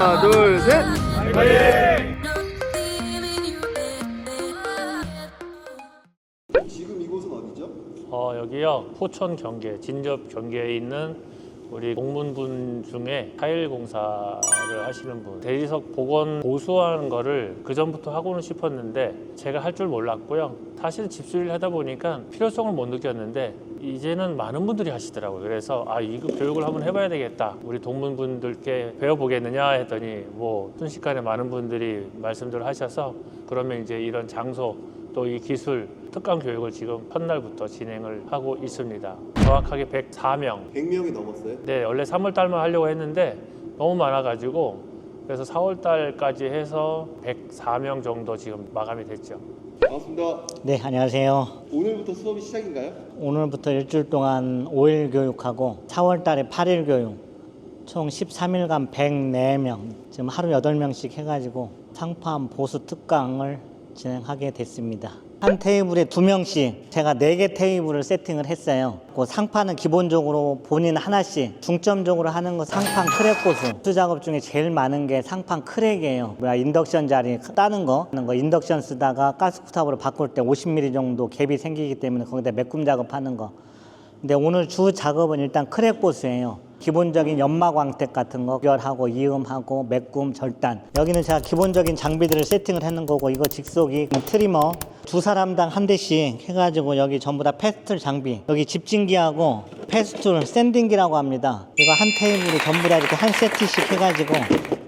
하나, 둘, 셋. 지금 이곳은 어디죠? 어, 여기요 포천 경계 진접 경계에 있는 우리 공문분 중에 타일 공사를 하시는 분 대리석 복원 보수하는 거를 그 전부터 하고는 싶었는데 제가 할 줄 몰랐고요 사실 집수리를 하다 보니까 필요성을 못 느꼈는데 이제는 많은 분들이 하시더라고요 그래서 아 이거 교육을 한번 해봐야 되겠다 우리 동문분들께 배워보겠느냐 했더니 뭐 순식간에 많은 분들이 말씀들 하셔서 그러면 이제 이런 장소 또 이 기술 특강 교육을 지금 첫날부터 진행을 하고 있습니다. 정확하게 104명. 100명이 넘었어요? 네, 원래 3월 달만 하려고 했는데 너무 많아가지고 그래서 4월 달까지 해서 104명 정도 지금 마감이 됐죠. 반갑습니다. 네, 안녕하세요. 오늘부터 수업이 시작인가요? 오늘부터 일주일 동안 5일 교육하고 4월 달에 8일 교육 총 13일간 104명 지금 하루 8명씩 해가지고 상판 보수 특강을 진행하게 됐습니다. 한 테이블에 두 명씩 제가 네 개 테이블을 세팅을 했어요. 그 상판은 기본적으로 본인 하나씩 중점적으로 하는 거 상판 크랙 보수. 수 작업 중에 제일 많은 게 상판 크랙이에요. 뭐야 인덕션 자리 따는 거, 하는 거 인덕션 쓰다가 가스쿠탑으로 바꿀 때 50mm 정도 갭이 생기기 때문에 거기다 매꿈 작업하는 거. 근데 오늘 주 작업은 일단 크랙 보수예요. 기본적인 연막 광택 같은 거 결하고 이음하고 매꿈 절단 여기는 제가 기본적인 장비들을 세팅을 해놓은 거고 이거 직속이 트리머 두 사람당 한 대씩 해가지고 여기 전부 다 패스툴 장비 여기 집진기하고 패스툴 샌딩기라고 합니다 이거 한 테이블에 전부 다 이렇게 한 세트씩 해가지고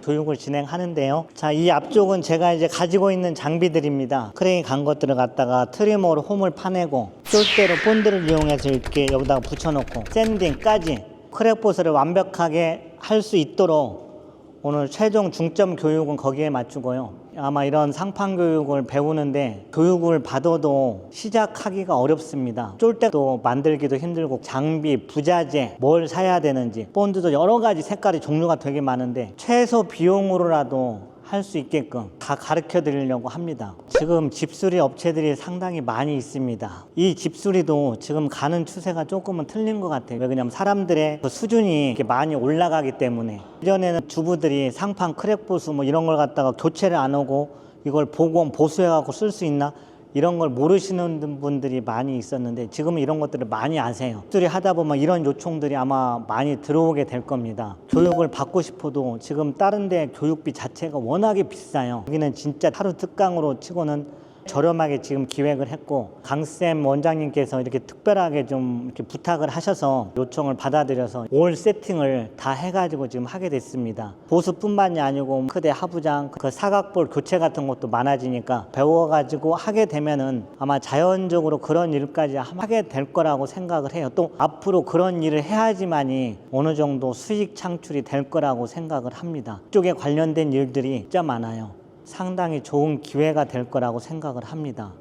교육을 진행하는데요. 자, 이 앞쪽은 제가 이제 가지고 있는 장비들입니다. 크레인 간 것들을 갖다가 트리머로 홈을 파내고 쫄대로 본드를 이용해서 이렇게 여기다가 붙여놓고 샌딩까지 크랙보스를 완벽하게 할 수 있도록 오늘 최종 중점 교육은 거기에 맞추고요. 아마 이런 상판 교육을 배우는데 교육을 받아도 시작하기가 어렵습니다. 쫄대도 만들기도 힘들고 장비, 부자재, 뭘 사야 되는지 본드도 여러 가지 색깔이 종류가 되게 많은데 최소 비용으로라도 할 수 있게끔 다 가르쳐 드리려고 합니다. 지금 집수리 업체들이 상당히 많이 있습니다. 이 집수리도 지금 가는 추세가 조금은 틀린 것 같아요. 왜냐면 사람들의 그 수준이 이렇게 많이 올라가기 때문에 예전에는 주부들이 상판 크랙 보수 뭐 이런 걸 갖다가 교체를 안 하고 이걸 복원 보수해 갖고 쓸 수 있나 이런 걸 모르시는 분들이 많이 있었는데 지금은 이런 것들을 많이 아세요. 들이 하다 보면 이런 요청들이 아마 많이 들어오게 될 겁니다. 교육을 받고 싶어도 지금 다른 데 교육비 자체가 워낙에 비싸요. 여기는 진짜 하루 특강으로 치고는 저렴하게 지금 기획을 했고 강쌤 원장님께서 이렇게 특별하게 좀 이렇게 부탁을 하셔서 요청을 받아들여서 올 세팅을 다 해가지고 지금 하게 됐습니다. 보수뿐만이 아니고 크대 하부장 그 사각볼 교체 같은 것도 많아지니까 배워가지고 하게 되면은 아마 자연적으로 그런 일까지 하게 될 거라고 생각을 해요. 또 앞으로 그런 일을 해야지만이 어느 정도 수익 창출이 될 거라고 생각을 합니다. 이쪽에 관련된 일들이 진짜 많아요. 상당히 좋은 기회가 될 거라고 생각을 합니다.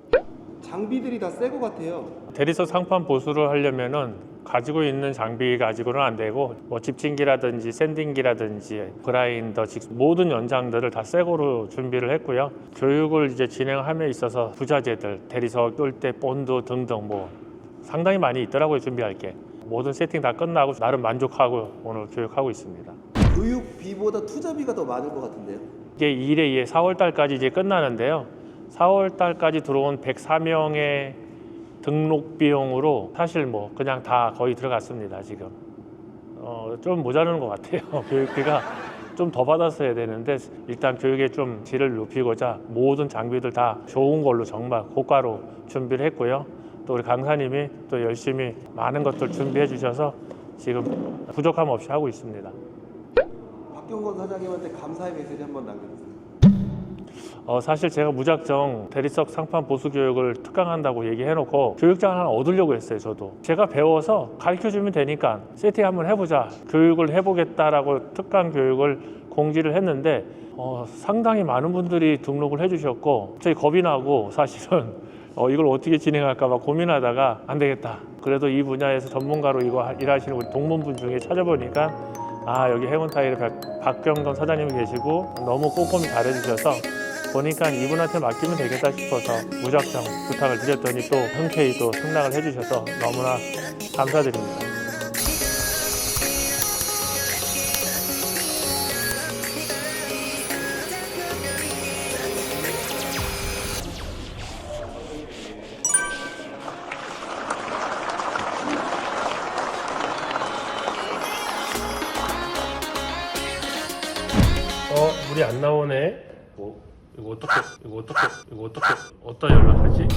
장비들이 다 새 거 같아요. 대리석 상판 보수를 하려면은 가지고 있는 장비 가지고는 안 되고 뭐 집진기라든지 샌딩기라든지 그라인더 직 모든 연장들을 다 새거로 준비를 했고요. 교육을 이제 진행함에 있어서 부자재들 대리석 똘대 본드 등등 뭐 상당히 많이 있더라고요 준비할 게 모든 세팅 다 끝나고 나름 만족하고 오늘 교육하고 있습니다. 교육비보다 투자비가 더 많을 것 같은데요. 이게 1회 2회 4월 달까지 이제 끝나는데요. 4월 달까지 들어온 104명의 등록 비용으로 사실 뭐 그냥 다 거의 들어갔습니다 지금. 어, 좀 모자르는 것 같아요. 교육비가 좀 더 받았어야 되는데 일단 교육의 좀 질을 높이고자 모든 장비들 다 좋은 걸로 정말 고가로 준비를 했고요. 또 우리 강사님이 또 열심히 많은 것들 준비해 주셔서 지금 부족함 없이 하고 있습니다. 박경건 사장님한테 감사의 메시지 한번 남겨주세요. 어, 사실 제가 무작정 대리석 상판 보수 교육을 특강한다고 얘기해놓고 교육장을 하나 얻으려고 했어요, 저도. 제가 배워서 가르쳐주면 되니까 세팅 한번 해보자. 교육을 해보겠다라고 특강 교육을 공지를 했는데 어, 상당히 많은 분들이 등록을 해주셨고 저희 겁이 나고 사실은 어, 이걸 어떻게 진행할까 봐 고민하다가 안 되겠다. 그래도 이 분야에서 전문가로 이거 하- 일하시는 우리 동문분 중에 찾아보니까 아 여기 해운타일에 박- 박경건 사장님이 계시고 너무 꼼꼼히 잘해주셔서 보니까 이분한테 맡기면 되겠다 싶어서 무작정 부탁을 드렸더니 또 흔쾌히 또 승낙을 해주셔서 너무나 감사드립니다. 어, 물이 안 나오네. 뭐? 이거 어떻게 이거 어떻게 이거 어떻게 어디다 연락하지?